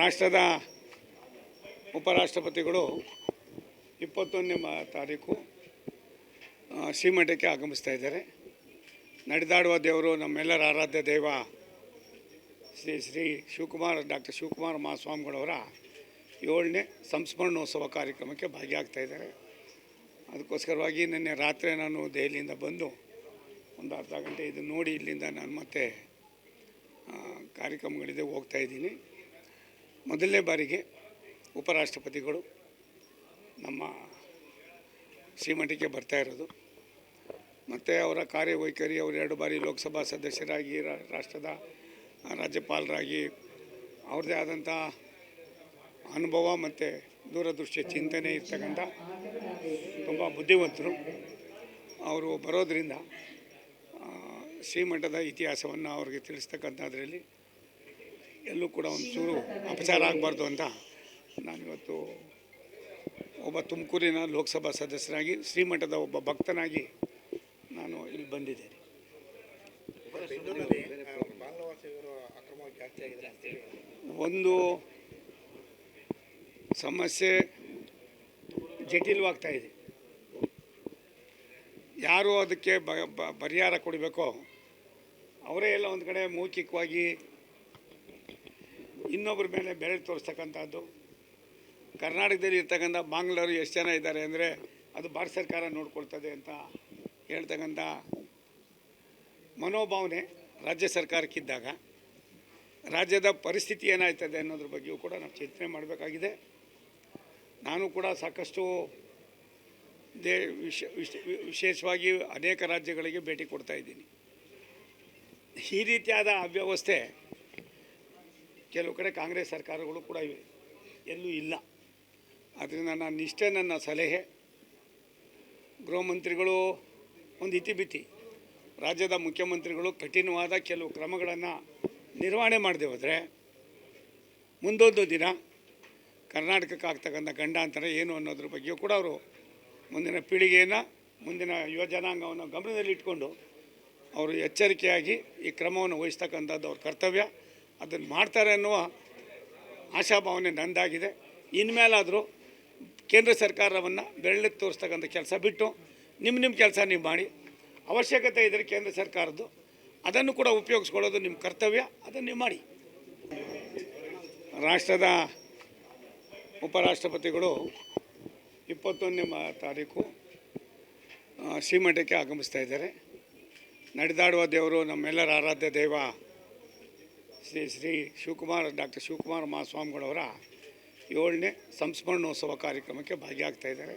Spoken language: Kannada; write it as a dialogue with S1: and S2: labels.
S1: ರಾಷ್ಟ್ರದ ಉಪರಾಷ್ಟ್ರಪತಿಗಳು ಇಪ್ಪತ್ತೊಂದನೇ ತಾರೀಕು ಶ್ರೀಮಠಕ್ಕೆ ಆಗಮಿಸ್ತಾ ಇದ್ದಾರೆ. ನಡೆದಾಡುವ ದೇವರು ನಮ್ಮೆಲ್ಲರ ಆರಾಧ್ಯ ದೈವ ಶ್ರೀ ಶ್ರೀ ಶಿವಕುಮಾರ್, ಡಾಕ್ಟರ್ ಶಿವಕುಮಾರ್ ಮಹಾಸ್ವಾಮಿಗಳವರ ಏಳನೇ ಸಂಸ್ಮರಣೋತ್ಸವ ಕಾರ್ಯಕ್ರಮಕ್ಕೆ ಭಾಗಿಯಾಗ್ತಾ ಇದ್ದಾರೆ. ಅದಕ್ಕೋಸ್ಕರವಾಗಿ ನಿನ್ನೆ ರಾತ್ರಿ ನಾನು ದೆಹಲಿಯಿಂದ ಬಂದು ಒಂದು ಅರ್ಧ ಗಂಟೆ ಇದು ನೋಡಿ ಇಲ್ಲಿಂದ ನಾನು ಮತ್ತೆ ಕಾರ್ಯಕ್ರಮಗಳಿದೆ ಹೋಗ್ತಾ ಇದ್ದೀನಿ. ಮೊದಲನೇ ಬಾರಿಗೆ ಉಪರಾಷ್ಟ್ರಪತಿಗಳು ನಮ್ಮ ಶ್ರೀಮಠಕ್ಕೆ ಬರ್ತಾ ಇರೋದು. ಮತ್ತು ಅವರ ಕಾರ್ಯವೈಖರಿ, ಅವರು ಎರಡು ಬಾರಿ ಲೋಕಸಭಾ ಸದಸ್ಯರಾಗಿ ರಾಷ್ಟ್ರದ ರಾಜ್ಯಪಾಲರಾಗಿ, ಅವ್ರದ್ದೇ ಆದಂಥ ಅನುಭವ ಮತ್ತು ದೂರದೃಷ್ಟಿಯ ಚಿಂತನೆ ಇರ್ತಕ್ಕಂಥ ತುಂಬ ಬುದ್ಧಿವಂತರು. ಅವರು ಬರೋದರಿಂದ ಶ್ರೀಮಠದ ಇತಿಹಾಸವನ್ನು ಅವ್ರಿಗೆ ತಿಳಿಸ್ತಕ್ಕಂಥದ್ರಲ್ಲಿ ಎಲ್ಲೂ ಕೂಡ ಒಂಚೂರು ಚೂರು ಅಪಚಾರ ಆಗಬಾರ್ದು ಅಂತ ನಾನಿವತ್ತು ಒಬ್ಬ ತುಮಕೂರಿನ ಲೋಕಸಭಾ ಸದಸ್ಯರಾಗಿ ಶ್ರೀಮಠದ ಒಬ್ಬ ಭಕ್ತನಾಗಿ ನಾನು ಇಲ್ಲಿ ಬಂದಿದ್ದೇನೆ. ಒಂದು ಸಮಸ್ಯೆ ಜಟಿಲವಾಗ್ತಾ ಇದೆ. ಯಾರು ಅದಕ್ಕೆ ಪರಿಹಾರ ಕೊಡಬೇಕೋ, ಅವರೇ ಎಲ್ಲ ಒಂದು ಕಡೆ ಮೌಖಿಕವಾಗಿ ಇನ್ನೊಬ್ಬರ ಮೇಲೆ ಬೆರಳು ತೋರಿಸ್ತಕ್ಕಂಥದ್ದು. ಕರ್ನಾಟಕದಲ್ಲಿ ಇರ್ತಕ್ಕಂಥ ಬಾಂಗ್ಲರು ಎಷ್ಟು ಜನ ಇದ್ದಾರೆ ಅಂದರೆ ಅದು ಭಾರತ ಸರ್ಕಾರ ನೋಡ್ಕೊಳ್ತದೆ ಅಂತ ಹೇಳ್ತಕ್ಕಂಥ ಮನೋಭಾವನೆ ರಾಜ್ಯ ಸರ್ಕಾರಕ್ಕಿದ್ದಾಗ, ರಾಜ್ಯದ ಪರಿಸ್ಥಿತಿ ಏನಾಯ್ತದೆ ಅನ್ನೋದ್ರ ಬಗ್ಗೆಯೂ ಕೂಡ ನಾವು ಚಿಂತನೆ ಮಾಡಬೇಕಾಗಿದೆ. ನಾನು ಕೂಡ ಸಾಕಷ್ಟು ದೇ ವಿಶ ವಿಶ- ವಿಶೇಷವಾಗಿ ಅನೇಕ ರಾಜ್ಯಗಳಿಗೆ ಭೇಟಿ ಕೊಡ್ತಾ ಇದ್ದೀನಿ. ಈ ರೀತಿಯಾದ ಅವ್ಯವಸ್ಥೆ ಕೆಲವು ಕಡೆ ಕಾಂಗ್ರೆಸ್ ಸರ್ಕಾರಗಳು ಕೂಡ ಇವೆ. ಎಲ್ಲೂ ಇಲ್ಲ. ಆದ್ದರಿಂದ ನಾನು ಇಷ್ಟೇ ನನ್ನ ಸಲಹೆ. ಗೃಹ ಮಂತ್ರಿಗಳು ಒಂದು ಇತಿಬಿತಿ ರಾಜ್ಯದ ಮುಖ್ಯಮಂತ್ರಿಗಳು ಕಠಿಣವಾದ ಕೆಲವು ಕ್ರಮಗಳನ್ನು ನಿರ್ವಹಣೆ ಮಾಡದೆ ಹೋದರೆ ಮುಂದೊಂದು ದಿನ ಕರ್ನಾಟಕಕ್ಕೆ ಆಗ್ತಕ್ಕಂಥ ಗಂಡಾಂತರ ಏನು ಅನ್ನೋದ್ರ ಬಗ್ಗೆಯೂ ಕೂಡ ಅವರು ಮುಂದಿನ ಪೀಳಿಗೆಯನ್ನು, ಮುಂದಿನ ಯುವ ಜನಾಂಗವನ್ನು ಗಮನದಲ್ಲಿಟ್ಕೊಂಡು ಅವರು ಎಚ್ಚರಿಕೆಯಾಗಿ ಈ ಕ್ರಮವನ್ನು ವಹಿಸ್ತಕ್ಕಂಥದ್ದು ಅವ್ರ ಕರ್ತವ್ಯ. ಅದನ್ನು ಮಾಡ್ತಾರೆ ಅನ್ನುವ ಆಶಾಭಾವನೆ ನಂದಾಗಿದೆ. ಇನ್ಮೇಲಾದರೂ ಕೇಂದ್ರ ಸರ್ಕಾರವನ್ನು ಬೆರಳೆ ತೋರಿಸ್ತಕ್ಕಂಥ ಕೆಲಸ ಬಿಟ್ಟು ನಿಮ್ಮ ನಿಮ್ಮ ಕೆಲಸ ನೀವು ಮಾಡಿ. ಅವಶ್ಯಕತೆ ಇದ್ದರೆ ಕೇಂದ್ರ ಸರ್ಕಾರದ್ದು. ಅದನ್ನು ಕೂಡ ಉಪಯೋಗಿಸ್ಕೊಳ್ಳೋದು ನಿಮ್ಮ ಕರ್ತವ್ಯ. ಅದನ್ನು ನೀವು ಮಾಡಿ. ರಾಷ್ಟ್ರದ ಉಪರಾಷ್ಟ್ರಪತಿಗಳು ಇಪ್ಪತ್ತೊಂದನೇ ತಾರೀಕು ಶ್ರೀಮಠಕ್ಕೆ ಆಗಮಿಸ್ತಾ ಇದ್ದಾರೆ. ನಡೆದಾಡುವ ದೇವರು ನಮ್ಮೆಲ್ಲರ ಆರಾಧ್ಯ ದೈವ ಶ್ರೀ ಶ್ರೀ ಶಿವಕುಮಾರ್ ಡಾಕ್ಟರ್ ಶಿವಕುಮಾರ ಮಹಾಸ್ವಾಮಿಗಳವರ ಏಳನೇ ಸಂಸ್ಮರಣೋತ್ಸವ ಕಾರ್ಯಕ್ರಮಕ್ಕೆ ಭಾಗಿಯಾಗ್ತಾ ಇದ್ದಾರೆ.